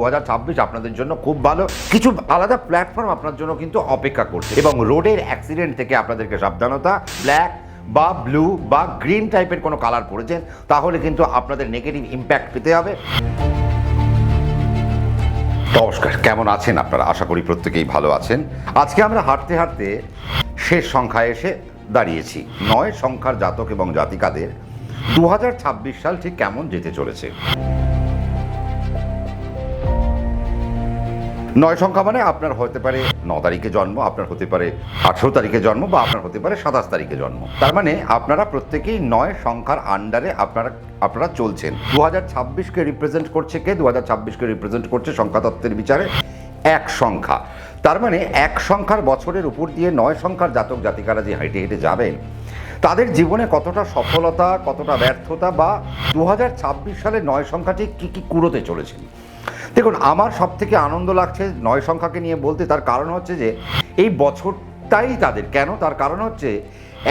দু হাজার ছাব্বিশ আপনাদের জন্য খুব ভালো। কিছু আলাদা প্ল্যাটফর্ম আপনার জন্য কিন্তু অপেক্ষা করছে। এবং রোডের অ্যাক্সিডেন্ট থেকে আপনাদেরকে সাবধানতা ব্ল্যাক বা ব্লু বা গ্রিন টাইপের কোনো কালার পড়েছেন, তাহলে কিন্তু আপনাদের নেগেটিভ ইম্প্যাক্ট পেতে হবে। নমস্কার, কেমন আছেন আপনারা? আশা করি প্রত্যেকেই ভালো আছেন। আজকে আমরা হাঁটতে হাঁটতে শেষ সংখ্যায় এসে দাঁড়িয়েছি। নয় সংখ্যার জাতক এবং জাতিকাদের দু হাজার ছাব্বিশ সাল ঠিক কেমন যেতে চলেছে? নয় সংখ্যা মানে আপনার হতে পারে ন তারিখে জন্ম, আপনার হতে পারে আঠেরো তারিখে জন্ম বা আপনার হতে পারে সাতাশ তারিখে জন্ম। তার মানে আপনারা প্রত্যেকেই নয় সংখ্যার আন্ডারে আপনারা আপনারা চলছেন। দু হাজার ছাব্বিশকে রিপ্রেজেন্ট করছে কে? দু হাজার ছাব্বিশকে রিপ্রেজেন্ট করছে সংখ্যাতত্ত্বের বিচারে এক সংখ্যা। তার মানে এক সংখ্যার বছরের উপর দিয়ে নয় সংখ্যার জাতক জাতিকারা যে হেঁটে হেঁটে যাবেন, তাদের জীবনে কতটা সফলতা, কতটা ব্যর্থতা বা দু হাজার ছাব্বিশ সালে নয় সংখ্যাটি কী কী কুড়োতে চলেছেন দেখুন, আমার সব থেকে আনন্দ লাগছে নয় সংখ্যাকে নিয়ে বলতে, তার কারণ হচ্ছে যে, এই বছরটাই তাদের। কেন? তার কারণ হচ্ছে,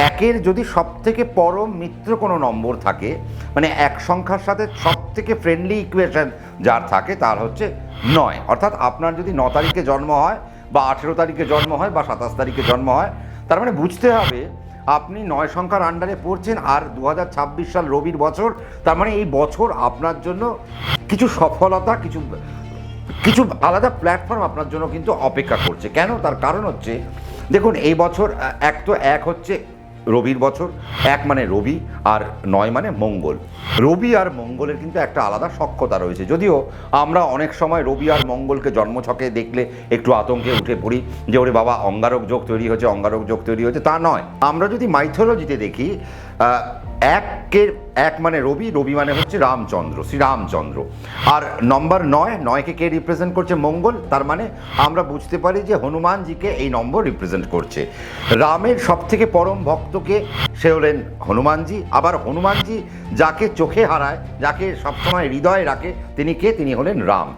একের যদি সব থেকে পরম মিত্র কোনো নম্বর থাকে মানে এক সংখ্যার সাথে সব থেকে ফ্রেন্ডলি ইকুয়েশন যার থাকে, তার হচ্ছে নয়। অর্থাৎ আপনার যদি ন তারিখে জন্ম হয়, বা আঠেরো তারিখে জন্ম হয়, বা সাতাশ তারিখে জন্ম হয়, তার মানে বুঝতে হবে আপনি নয় সংখ্যার আন্ডারে পড়ছেন, আর দু হাজার ছাব্বিশ সাল রবির বছর, তার মানে এই বছর আপনার জন্য কিছু সফলতা, কিছু কিছু আলাদা প্ল্যাটফর্ম আপনার জন্য কিন্তু অপেক্ষা করছে। কেন? তার কারণ হচ্ছে, দেখুন, এই বছর এক তো এক হচ্ছে রবির বছর, এক মানে রবি আর নয় মানে মঙ্গল। রবি আর মঙ্গলের কিন্তু একটা আলাদা সক্ষতা রয়েছে। যদিও আমরা অনেক সময় রবি আর মঙ্গলকে জন্মছকে দেখলে একটু আতঙ্কে উঠে পড়ি যে ওরে বাবা, অঙ্গারক যোগ তৈরি হয়েছে, অঙ্গারক যোগ তৈরি হয়েছে। তা নয়। আমরা যদি মাইথোলজিতে দেখি একের এক মানে রবি রবি মানে হচ্ছে রামচন্দ্র, শ্রীরামচন্দ্র। আর নম্বর নয়, নয়কে কে রিপ্রেজেন্ট করছে? মঙ্গল। তার মানে আমরা বুঝতে পারি যে হনুমানজিকে এই নম্বর রিপ্রেজেন্ট করছে। রামের সব থেকে পরম ভক্তকে সে হলেন হনুমানজি। আবার হনুমানজি যাকে চোখে হারায়, যাকে সবসময় হৃদয়ে রাখে, তিনি কে? তিনি হলেন রাম।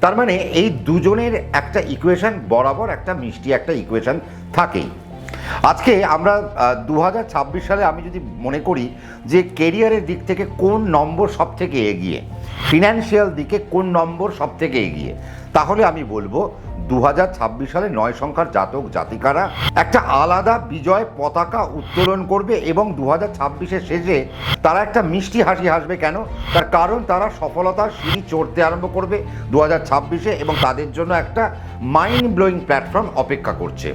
তার মানে এই দুজনের একটা ইকুয়েশন বরাবর একটা মিষ্টি একটা ইকুয়েশন থাকেই। আজকে আমরা দু হাজার ছাব্বিশ সালে আমি যদি মনে করি যে কেরিয়ারের দিক থেকে কোন নম্বর সব থেকে এগিয়ে, ফিনান্সিয়াল দিকে কোন নম্বর সব থেকে এগিয়ে, তাহলে আমি বলব দু হাজার ছাব্বিশ সালে নয় সংখ্যার জাতক জাতিকারা একটা আলাদা বিজয় পতাকা উত্তোলন করবে এবং দু হাজার শেষে তারা একটা মিষ্টি হাসি হাসবে কেন? তার কারণ তারা সফলতার সিঁড়ি চড়তে আরম্ভ করবে দু হাজার এবং তাদের জন্য একটা মাইন্ড ব্লোয়িং প্ল্যাটফর্ম অপেক্ষা করছে।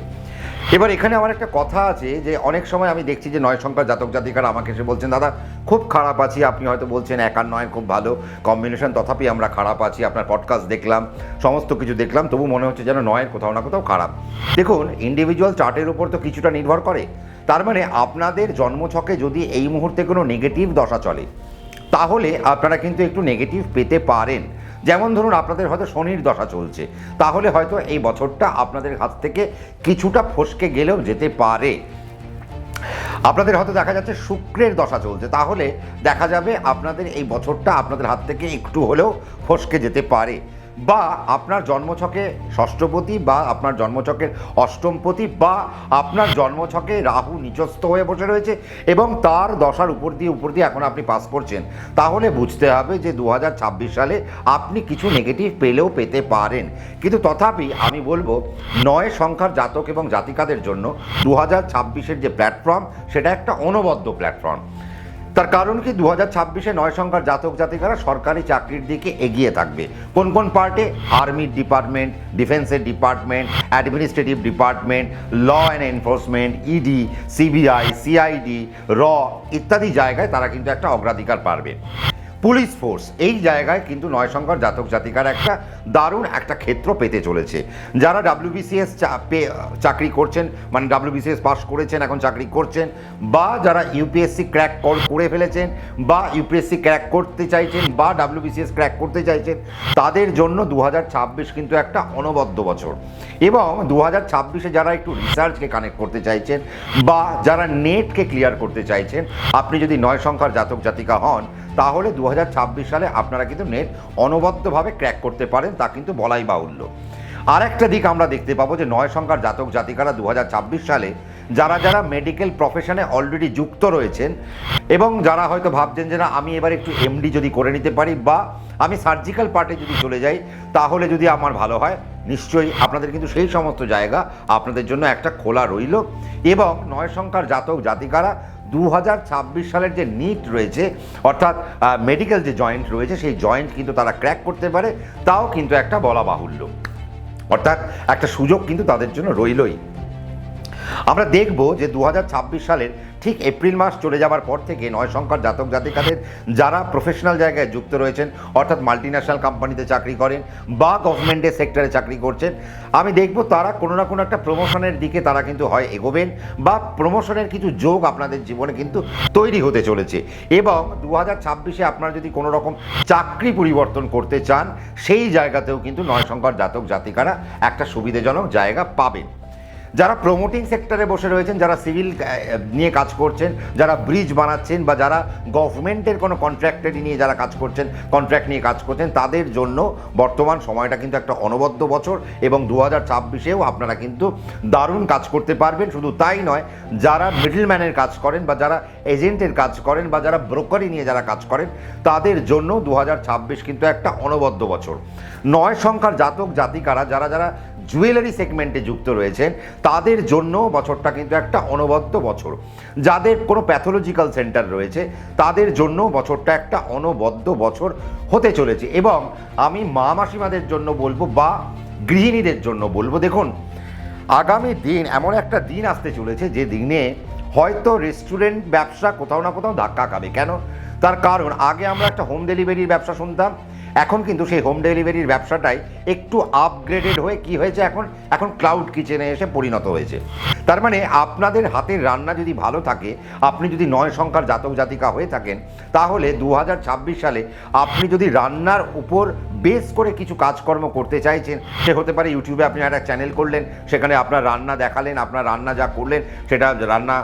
এবার এখানে আমার একটা কথা আছে যে অনেক সময় আমি দেখছি যে নয় সংখ্যার জাতক জাতিকারা আমাকে এসে বলছেন, দাদা, খুব খারাপ আছি। আপনি হয়তো বলছেন এক আর নয় খুব ভালো। কম্বিনেশন তথাপি আমরা খারাপ আছি। আপনার পডকাস্ট দেখলাম, সমস্ত কিছু দেখলাম। তবু মনে হচ্ছে যেন নয়ের কোথাও না কোথাও খারাপ। দেখুন ইন্ডিভিজুয়াল চার্টের উপর তো কিছুটা নির্ভর করে। তার মানে আপনাদের জন্মছকে যদি এই মুহূর্তে কোনো নেগেটিভ দশা চলে, তাহলে আপনারা কিন্তু একটু নেগেটিভ পেতে পারেন। যেমন ধরুন আপনাদের হয়তো শনির দশা চলছে, তাহলে হয়তো এই বছরটা আপনাদের হাত থেকে কিছুটা ফসকে গেলেও যেতে পারে। আপনাদের হয়তো দেখা যাচ্ছে শুক্রের দশা চলছে, তাহলে দেখা যাবে আপনাদের এই বছরটা আপনাদের হাত থেকে একটু হলেও ফসকে যেতে পারে। বা আপনার জন্মছকে ষষ্ঠপতি বা আপনার জন্মছকের অষ্টমপতি বা আপনার জন্মছকে রাহু নিচস্থ হয়ে বসে রয়েছে এবং তার দশার উপর দিয়ে উপর দিয়ে এখন আপনি পাস করছেন। তাহলে বুঝতে হবে যে দু হাজার ছাব্বিশ সালে আপনি কিছু নেগেটিভ পেলেও পেতে পারেন। কিন্তু তথাপি আমি বলব, নয় সংখ্যার জাতক এবং জাতিকাদের জন্য দু হাজার যে প্ল্যাটফর্ম সেটা একটা অনবদ্য প্ল্যাটফর্ম তার কারণ কি? দু হাজার ছাব্বিশে নয় সংখ্যার জাতক জাতিকারা সরকারি চাকরির দিকে এগিয়ে থাকবে। কোন কোন পার্টে? আর্মির ডিপার্টমেন্ট, ডিফেন্সের department, administrative department, law and enforcement, ED, CBI, CID, র ইত্যাদি জায়গায় তারা কিন্তু একটা অগ্রাধিকার পারবে। Police force. এই জায়গায় কিন্তু নয় সংখ্যার জাতক জাতিকার একটা দারুণ একটা ক্ষেত্র পেতে চলেছে। যারা ডাব্লিউবিসিএস চাকরি করছেন মানে ডাব্লিউবিসিএস পাস করেছেন, এখন চাকরি করছেন, বা যারা ইউপিএসসি ক্র্যাক করে ফেলেছেন, বা ইউপিএসসি ক্র্যাক করতে চাইছেন, বা ডাব্লিউবিসিএস ক্র্যাক করতে চাইছেন, তাদের জন্য দু হাজার ছাব্বিশ কিন্তু একটা অনবদ্য বছর। এবং দু হাজার ছাব্বিশে যারা একটু রিসার্চকে কানেক্ট করতে চাইছেন, বা যারা নেটকে ক্লিয়ার করতে চাইছেন, আপনি যদি নয় সংখ্যার জাতক জাতিকা হন তাহলে দু হাজার ছাব্বিশ সালে আপনারা কিন্তু নেট অনবদ্যভাবে ক্র্যাক করতে পারেন, তা কিন্তু বলাই বাহুল্য। আর একটা দিক আমরা দেখতে পাবো যে নয় সংখ্যার জাতক জাতিকারা দু হাজার ছাব্বিশ সালে, যারা যারা মেডিকেল প্রফেশনে অলরেডি যুক্ত রয়েছেন এবং যারা হয়তো ভাবছেন যে না, আমি এবার একটু এমডি যদি করে নিতে পারি বা আমি সার্জিক্যাল পার্টে যদি চলে যাই, তাহলে যদি আমার ভালো হয়, নিশ্চয়ই আপনাদের কিন্তু সেই সমস্ত জায়গা আপনাদের জন্য একটা খোলা রইল। এবং নয় সংখ্যার জাতক জাতিকারা দু হাজার ছাব্বিশ সালের যে নিট রয়েছে, অর্থাৎ মেডিকেল যে জয়েন্ট রয়েছে, সেই জয়েন্ট কিন্তু তারা ক্র্যাক করতে পারে, তাও কিন্তু একটা বলা বাহুল্য। অর্থাৎ, একটা সুযোগ কিন্তু তাদের জন্য রইলই। আমরা দেখব যে দু হাজার ছাব্বিশ সালের ঠিক এপ্রিল মাস চলে যাওয়ার পর থেকে নয় সংখ্যার জাতক জাতিকাদের যারা প্রফেশনাল জায়গায় যুক্ত রয়েছেন, অর্থাৎ মাল্টিন্যাশনাল কোম্পানিতে চাকরি করেন বা গভর্নমেন্টের সেক্টরে চাকরি করছেন, আমি দেখব তারা কোনো না কোনো একটা প্রমোশনের দিকে তারা কিন্তু হয় এগোবেন বা প্রমোশনের কিছু যোগ আপনাদের জীবনে কিন্তু তৈরি হতে চলেছে। এবং দু হাজার ছাব্বিশে আপনারা যদি কোনো রকম চাকরি পরিবর্তন করতে চান, সেই জায়গাতেও কিন্তু নয় সংখ্যার জাতক জাতিকারা একটা সুবিধাজনক জায়গা পাবেন। যারা প্রমোটিং সেক্টরে বসে রয়েছেন, যারা সিভিল নিয়ে কাজ করছেন, যারা ব্রিজ বানাচ্ছেন বা যারা গভর্নমেন্টের কোনো কন্ট্রাক্টারি নিয়ে যারা কাজ করছেন কন্ট্রাক্ট নিয়ে কাজ করছেন, তাদের জন্য বর্তমান সময়টা কিন্তু একটা অনবদ্য বছর এবং দু হাজার ছাব্বিশেও আপনারা কিন্তু দারুণ কাজ করতে পারবেন। শুধু তাই নয়, যারা মিডলম্যানের কাজ করেন বা যারা এজেন্টের কাজ করেন বা যারা ব্রোকারি নিয়ে যারা কাজ করেন, তাদের জন্য দু হাজার ছাব্বিশ কিন্তু একটা অনবদ্য বছর। নয় সংখ্যার জাতক জাতিকারা, যারা যারা জুয়েলারি সেগমেন্টে যুক্ত রয়েছেন। তাদের জন্য বছরটা কিন্তু একটা অনবদ্য বছর। যাদের কোনো প্যাথোলজিক্যাল সেন্টার রয়েছে, তাদের জন্য বছরটা একটা অনবদ্য বছর হতে চলেছে। এবং আমি মা মাসিমাদের জন্য বলব বা গৃহিণীদের জন্য বলব, দেখুন, আগামী দিন এমন একটা দিন আসতে চলেছে যে দিনে হয়তো রেস্টুরেন্ট ব্যবসা কোথাও না কোথাও ধাক্কা খাবে। কেন? তার কারণ, আগে আমরা একটা হোম ডেলিভারির ব্যবসা শুনতাম এখন কিন্তু সেই হোম ডেলিভারির ব্যবসাটাই একটু আপগ্রেডেড হয়ে কি হয়েছে এখন? এখন ক্লাউড কিচেনে এসে পরিণত হয়েছে। তার মানে আপনাদের হাতের রান্না যদি ভালো থাকে, আপনি যদি নয় সংখ্যার জাতক জাতিকা হয়ে থাকেন, তাহলে দু হাজার ছাব্বিশ সালে আপনি যদি রান্নার উপর বেস করে কিছু কাজকর্ম করতে চাইছেন। সে হতে পারে ইউটিউবে আপনি একটা চ্যানেল করলেন, সেখানে আপনার রান্না দেখালেন, আপনার রান্না যা করলেন, সেটা রান্না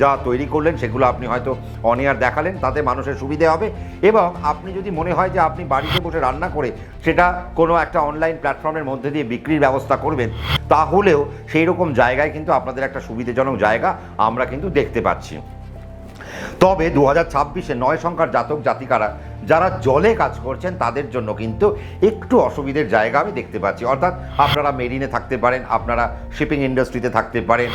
যা তৈরি করলেন, সেগুলো আপনি হয়তো অনিয়ার দেখালেন, তাতে মানুষের সুবিধে হবে। এবং আপনি যদি মনে হয় যে আপনি বাড়িতে বসে রান্না করে সেটা কোনো একটা অনলাইন প্ল্যাটফর্মের মধ্যে দিয়ে বিক্রির ব্যবস্থা করবেন, তাহলেও সেই রকম জায়গায় কিন্তু আপনাদের একটা সুবিধাজনক জায়গা আমরা কিন্তু দেখতে পাচ্ছি। তবে দু হাজার ছাব্বিশে নয় সংখ্যার জাতক জাতিকারা যারা জলে কাজ করছেন, তাদের জন্য কিন্তু একটু অসুবিধের জায়গা আমি দেখতে পাচ্ছি। অর্থাৎ আপনারা মেরিনে থাকতে পারেন, আপনারা শিপিং ইন্ডাস্ট্রিতে থাকতে পারেন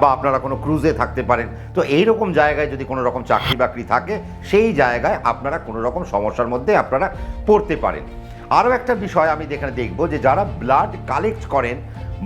বা আপনারা কোনো ক্রুজে থাকতে পারেন। তো এই রকম জায়গায় যদি কোনো রকম চাকরি বাকরি থাকে, সেই জায়গায় আপনারা কোনো রকম সমস্যার মধ্যে আপনারা পড়তে পারেন। আরও একটা বিষয় আমি এখানে দেখব যে যারা ব্লাড কালেক্ট করেন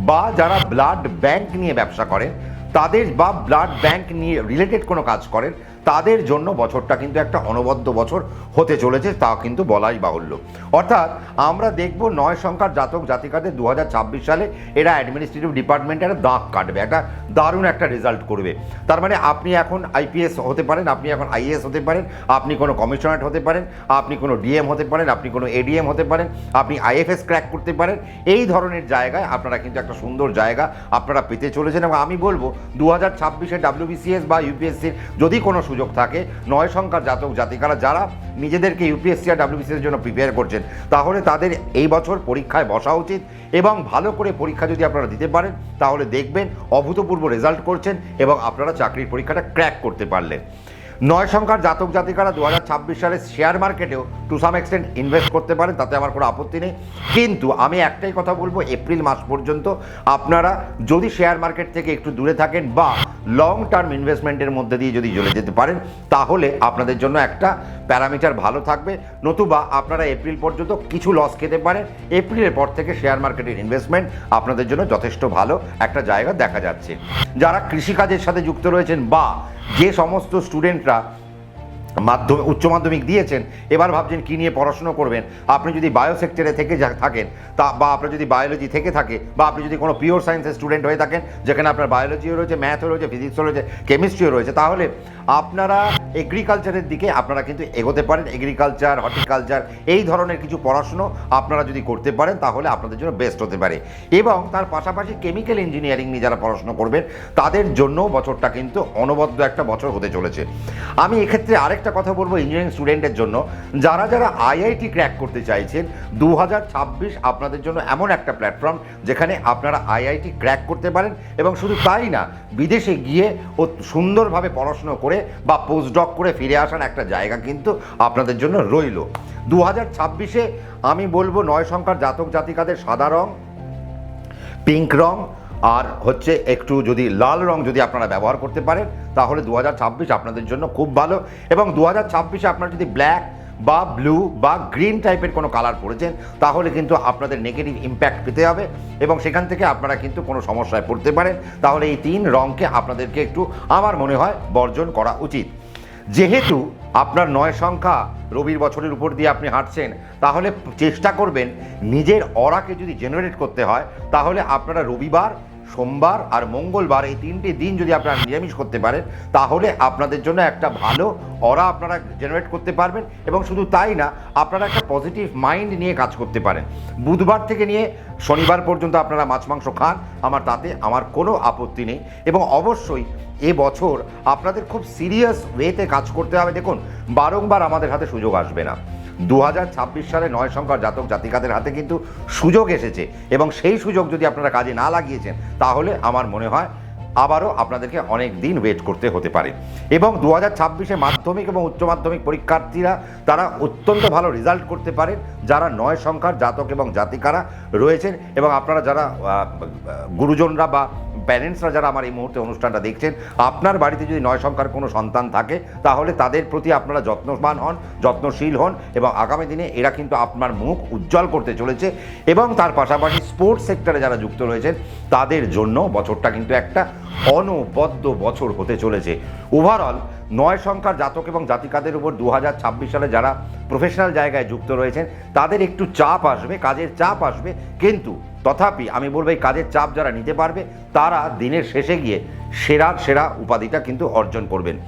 বা যারা ব্লাড ব্যাংক নিয়ে ব্যবসা করেন, তাদের বা ব্লাড ব্যাংক নিয়ে রিলেটেড কোনো কাজ করেন তাদের জন্য বছরটা কিন্তু একটা অনবদ্য বছর হতে চলেছে, তা কিন্তু বলাই বাহুল্য। অর্থাৎ আমরা দেখব নয় সংখ্যার জাতক জাতিকাদের দু হাজার ছাব্বিশ সালে এরা অ্যাডমিনিস্ট্রেটিভ ডিপার্টমেন্টে একটা দাগ কাটবে, একটা দারুণ একটা রেজাল্ট করবে। তার মানে আপনি এখন আইপিএস হতে পারেন, আপনি এখন আইএস হতে পারেন, আপনি কোনো কমিশনারেট হতে পারেন, আপনি কোনো ডিএম হতে পারেন, আপনি কোনো এডিএম হতে পারেন, আপনি আইএফএস ক্র্যাক করতে পারেন, এই ধরনের জায়গায় আপনারা কিন্তু একটা সুন্দর জায়গা আপনারা পেতে চলেছেন। এবং আমি বলব দু হাজার ছাব্বিশে ডাব্লিউবিসিএস বা ইউপিএসসির যদি কোনো সুযোগ থাকে। নয় সংখ্যার জাতক জাতিকারা যারা নিজেদেরকে ইউপিএসসি আর ডাব্লিউবিসিএস জন্য প্রিপেয়ার করছেন, তাহলে তাদের এই বছর পরীক্ষায় বসা উচিত এবং ভালো করে পরীক্ষা যদি আপনারা দিতে পারেন, তাহলে দেখবেন অভূতপূর্ব রেজাল্ট করছেন এবং আপনারা চাকরির পরীক্ষাটা ক্র্যাক করতে পারলেন। নয় সংখ্যার জাতক জাতিকারা দু হাজার ছাব্বিশ সালে শেয়ার মার্কেটেও টু সাম এক্সটেন্ট ইনভেস্ট করতে পারেন, তাতে আমার কোনো আপত্তি নেই। কিন্তু আমি একটাই কথা বলব, এপ্রিল মাস পর্যন্ত আপনারা যদি শেয়ার মার্কেট থেকে একটু দূরে থাকেন বা লং টার্ম ইনভেস্টমেন্টের মধ্যে দিয়ে যদি চলে যেতে পারেন, তাহলে আপনাদের জন্য একটা প্যারামিটার ভালো থাকবে। নতুবা আপনারা এপ্রিল পর্যন্ত কিছু লস খেতে পারেন। এপ্রিলের পর থেকে শেয়ার মার্কেটের ইনভেস্টমেন্ট আপনাদের জন্য যথেষ্ট ভালো একটা জায়গা দেখা যাচ্ছে। যারা কৃষিকাজের সাথে যুক্ত রয়েছেন বা যে সমস্ত স্টুডেন্টরা মাধ্যমিক উচ্চ মাধ্যমিক দিয়েছেন, এবার ভাবছেন কী নিয়ে পড়াশুনো করবেন। আপনি যদি বায়ো সেক্টরে থেকে থাকেন, তা, বা আপনার যদি বায়োলজি থেকে থাকে, বা আপনি যদি কোনো পিওর সায়েন্সের স্টুডেন্ট হয়ে থাকেন, যেখানে আপনার বায়োলজিও রয়েছে ম্যাথও রয়েছে ফিজিক্সও রয়েছে কেমিস্ট্রিও রয়েছে, তাহলে আপনারা এগ্রিকালচারের দিকে আপনারা কিন্তু এগোতে পারেন। এগ্রিকালচার হর্টিকালচার এই ধরনের কিছু পড়াশুনো আপনারা যদি করতে পারেন, তাহলে আপনাদের জন্য বেস্ট হতে পারে। এবং তার পাশাপাশি কেমিক্যাল ইঞ্জিনিয়ারিং নিয়ে যারা পড়াশুনো করবেন, তাদের জন্য বছরটা কিন্তু অনবদ্য একটা বছর হতে চলেছে। আমি এক্ষেত্রে আরেকটা একটা কথা বলব ইঞ্জিনিয়ারিং স্টুডেন্টের জন্য। যারা যারা আইআইটি ক্র্যাক করতে চাইছেন দু হাজার ছাব্বিশ আপনাদের জন্য এমন একটা প্ল্যাটফর্ম যেখানে আপনারা আইআইটি ক্র্যাক করতে পারেন এবং শুধু তাই না, বিদেশে গিয়ে ও সুন্দরভাবে পড়াশুনো করে বা পোস্টডক করে ফিরে আসার একটা জায়গা কিন্তু আপনাদের জন্য রইল। দু হাজার আমি বলব নয় সংখ্যার জাতক জাতিকাদের সাদা রং পিঙ্ক রং আর হচ্ছে একটু যদি লাল রং যদি আপনারা ব্যবহার করতে পারেন, তাহলে দু হাজার ছাব্বিশ আপনাদের জন্য খুব ভালো। এবং দু হাজার আপনারা যদি ব্ল্যাক বা ব্লু বা গ্রিন টাইপের কোনো কালার পড়েছেন তাহলে কিন্তু আপনাদের নেগেটিভ ইম্প্যাক্ট পেতে হবে এবং সেখান থেকে আপনারা কিন্তু কোনো সমস্যায় পড়তে পারেন। তাহলে এই তিন রঙকে আপনাদেরকে একটু আমার মনে হয় বর্জন করা উচিত। যেহেতু আপনার নয় সংখ্যা রবির বছরের উপর দিয়ে আপনি হাঁটছেন, তাহলে চেষ্টা করবেন নিজের অরাকে যদি জেনারেট করতে হয়, তাহলে আপনারা রবিবার সোমবার আর মঙ্গলবার এই তিনটি দিন যদি আপনারা নিরামিষ করতে পারেন, তাহলে আপনাদের জন্য একটা ভালো অরা আপনারা জেনারেট করতে পারবেন এবং শুধু তাই না, আপনারা একটা পজিটিভ মাইন্ড নিয়ে কাজ করতে পারেন। বুধবার থেকে নিয়ে শনিবার পর্যন্ত আপনারা মাছ, মাংস খান, আমার তাতে আমার কোনো আপত্তি নেই এবং অবশ্যই এ বছর আপনাদের খুব সিরিয়াস ওয়েতে কাজ করতে হবে। দেখুন, বারংবার আমাদের হাতে সুযোগ আসবে না। দু হাজার ছাব্বিশ সালে নয় সংখ্যার জাতক জাতিকাদের হাতে কিন্তু সুযোগ এসেছে। এবং সেই সুযোগ যদি আপনারা কাজে না লাগিয়েছেন, তাহলে আমার মনে হয় আবারও আপনাদেরকে অনেক দিন ওয়েট করতে হতে পারে। এবং দু হাজার ছাব্বিশে মাধ্যমিক এবং উচ্চ মাধ্যমিক পরীক্ষার্থীরা, তারা অত্যন্ত ভালো রেজাল্ট করতে পারেন। যারা নয় সংখ্যার জাতক এবং জাতিকারা রয়েছেন এবং আপনারা যারা গুরুজনরা বা প্যারেন্টসরা যারা আমার এই মুহূর্তে অনুষ্ঠানটা দেখছেন, আপনার বাড়িতে যদি নয় সংখ্যার কোনো সন্তান থাকে, তাহলে তাদের প্রতি আপনারা যত্নবান হন, যত্নশীল হন এবং আগামী দিনে এরা কিন্তু আপনার মুখ উজ্জ্বল করতে চলেছে। এবং তার পাশাপাশি স্পোর্টস সেক্টরে যারা যুক্ত রয়েছেন, তাদের জন্য বছরটা কিন্তু একটা অনবদ্য বছর হতে চলেছে। ওভারঅল নয় সংখ্যার জাতক এবং জাতিকাদের উপর দু হাজার ছাব্বিশ সালে যারা প্রফেশনাল জায়গায় যুক্ত রয়েছেন, তাদের একটু চাপ আসবে, কাজের চাপ আসবে। কিন্তু তথাপি আমি বলব এই কাজের চাপ যারা নিতে পারবে, তারা দিনের শেষে গিয়ে সেরার সেরা উপাধিটা কিন্তু অর্জন করবেন।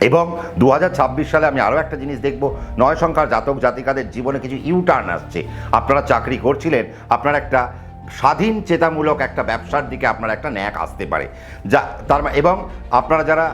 এবং দু হাজার ছাব্বিশ সালে আমি আরও একটা জিনিস দেখব, নয় সংখ্যার জাতক, জাতিকাদের জীবনে কিছু ইউটার্ন আসছে। আপনারা চাকরি করছিলেন, আপনার একটা স্বাধীন চেতামূলক একটা ব্যবসার দিকে আপনার একটা ন্যাক আসতে পারে। যা, তার এবং আপনারা যারা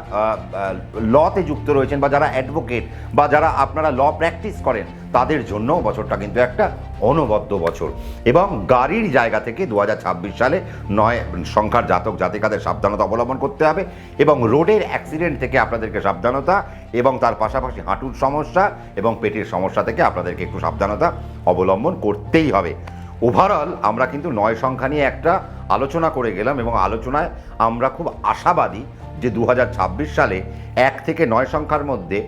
লতে যুক্ত রয়েছেন বা যারা অ্যাডভোকেট বা যারা আপনারা ল প্র্যাকটিস করেন, তাদের জন্য বছরটা কিন্তু একটা অনবদ্য বছর। এবং গাড়ির জায়গা থেকে দু হাজার ছাব্বিশ সালে নয়, সংখ্যার জাতক জাতিকাদের সাবধানতা অবলম্বন করতে হবে এবং রোডের অ্যাক্সিডেন্ট থেকে আপনাদেরকে সাবধানতা এবং তার পাশাপাশি হাঁটুর সমস্যা এবং পেটের সমস্যা থেকে আপনাদেরকে একটু সাবধানতা অবলম্বন করতেই হবে। ওভারঅল আমরা কিন্তু নয় সংখ্যা নিয়ে একটা আলোচনা করে গেলাম এবং আলোচনায় আমরা খুব আশাবাদী যে দু হাজার ছাব্বিশ সালে এক থেকে নয় সংখ্যার মধ্যে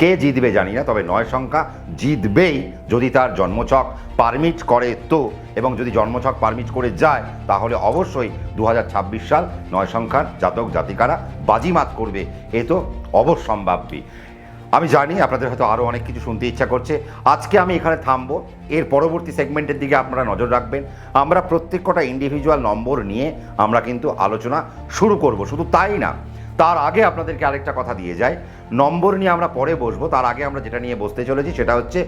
কে জিতবে জানি না, তবে নয় সংখ্যা জিতবেই যদি তার জন্মছক পারমিট করে তো, এবং যদি জন্মছক পারমিট করে যায়, তাহলে অবশ্যই দু হাজার ছাব্বিশ সাল নয় সংখ্যার জাতক জাতিকারা বাজিমাত করবে, এ তো অবশ্যম্ভাবী। আমি জানি আপনাদের হয়তো আরও অনেক কিছু শুনতে ইচ্ছা করছে। আজকে আমি এখানে থামবো। এর পরবর্তী সেগমেন্টের দিকে আপনারা নজর রাখবেন। আমরা প্রত্যেক কটা ইন্ডিভিজুয়াল নম্বর নিয়ে আমরা কিন্তু আলোচনা শুরু করব। শুধু তাই না, তার আগে আপনাদেরকে আরেকটা কথা দিয়ে যায় নম্বর নিয়ে আমরা পরে বসবো। তার আগে আমরা যেটা নিয়ে বসতে চলেছি সেটা হচ্ছে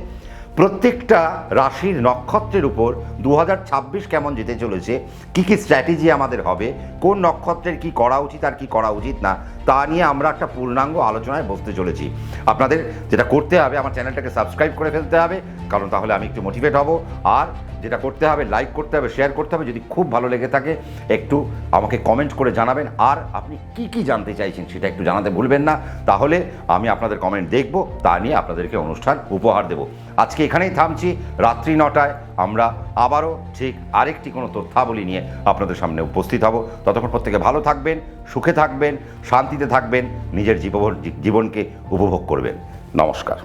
প্রত্যেকটা রাশির নক্ষত্রের উপর দু হাজার ছাব্বিশ কেমন যেতে চলেছে? কি কি স্ট্র্যাটেজি আমাদের হবে? কোন নক্ষত্রের কি করা উচিত আর কি করা উচিত না? তা নিয়ে আমরা একটা পূর্ণাঙ্গ আলোচনায় বসতে চলেছি। আপনাদের যেটা করতে হবে, আমার চ্যানেলটাকে সাবস্ক্রাইব করে ফেলতে হবে। কারণ তাহলে আমি একটু মোটিভেট হব। আর যেটা করতে হবে লাইক করতে হবে শেয়ার করতে হবে, যদি খুব ভালো লেগে থাকে, একটু আমাকে কমেন্ট করে জানাবেন। আর আপনি কি কি জানতে চাইছেন সেটা একটু জানাতে ভুলবেন না। তাহলে আমি আপনাদের কমেন্ট দেখব, তা নিয়ে আপনাদেরকে অনুষ্ঠান উপহার দেব। আজকে এখানেই থামছি। রাত্রি নটায় আমরা আবারও ঠিক আরেকটি কোনো তথ্যাবলী নিয়ে আপনাদের সামনে উপস্থিত হব। ততক্ষণ প্রত্যেকে ভালো থাকবেন, সুখে থাকবেন, শান্তিতে থাকবেন, নিজের জীবন জীবনকে উপভোগ করবেন। নমস্কার।